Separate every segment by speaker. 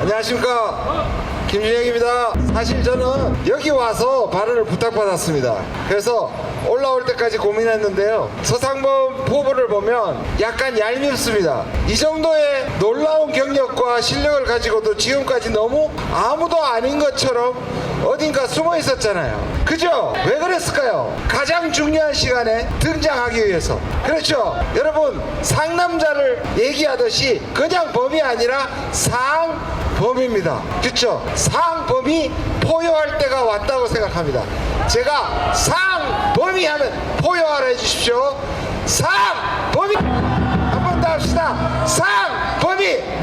Speaker 1: 안녕하십니까. 김준영입니다. 사실 저는 여기 와서 발언을 부탁받았습니다. 그래서 올라올 때까지 고민했는데요. 서상범 후보를 보면 약간 얄밉습니다. 이 정도의 놀라운 경력과 실력을 가지고도 지금까지 너무 아무도 아닌 것처럼 어딘가 숨어 있었잖아요. 그죠? 왜 그랬을까요? 가장 중요한 시간에 등장하기 위해서. 그렇죠? 여러분 상남자를 얘기하듯이 그냥 범이 아니라 상범입니다. 그렇죠 상범이 포효할 때가 왔다고 생각합니다. 제가 상범이 하면 포효하라 해주십시오. 상범이 한 번 더 합시다. 상범이!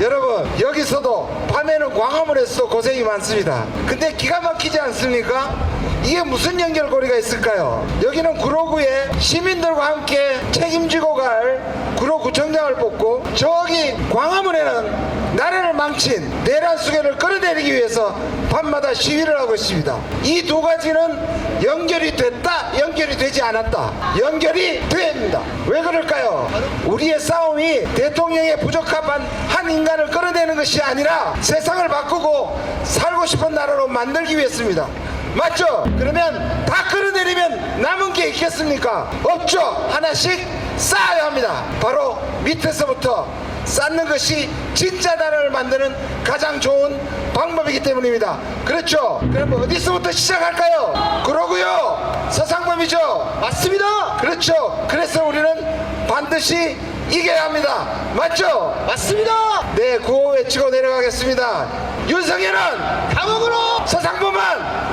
Speaker 1: 여러분 여기서도 밤에는 광화문에 서 고생이 많습니다 근데 기가 막히지 않습니까? 이게 무슨 연결고리가 있을까요? 여기는 구로구에 시민들과 함께 책임지고 갈 구로구청장을 뽑고 저기 광화문에는 나라를 망친 내란 수견을 끌어내리기 위해서 밤마다 시위를 하고 있습니다 이 두 가지는 연결이 됐다 연결이 되지 않았다 연결이 됩니다 왜 그럴까요? 우리의 싸움이 대통령의 부적합한 한 인간을 끌어내는 것이 아니라 세상을 바꾸고 살고 싶은 나라로 만들기 위해서입니다 맞죠? 그러면 다 끌어내리면 남은 게 있겠습니까? 없죠. 하나씩 쌓아야 합니다. 바로 밑에서부터 쌓는 것이 진짜 나라를 만드는 가장 좋은 방법이기 때문입니다. 그렇죠? 그럼 어디서부터 시작할까요? 그러고요. 서상범이죠. 맞습니다. 그렇죠. 그래서 우리는 반드시 이겨야 합니다. 맞죠? 맞습니다. 네, 구호 외치고 내려가겠습니다. 윤석열은 감옥으로, 서상범은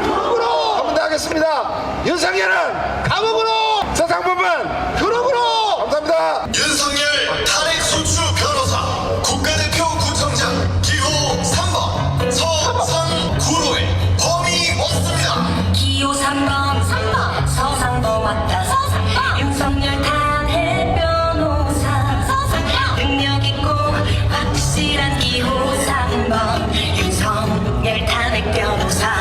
Speaker 1: 감옥으로. 한번 더 하겠습니다. 윤석열은 감옥으로, 확실한 기호 3번
Speaker 2: 윤석열 탄핵 변호사.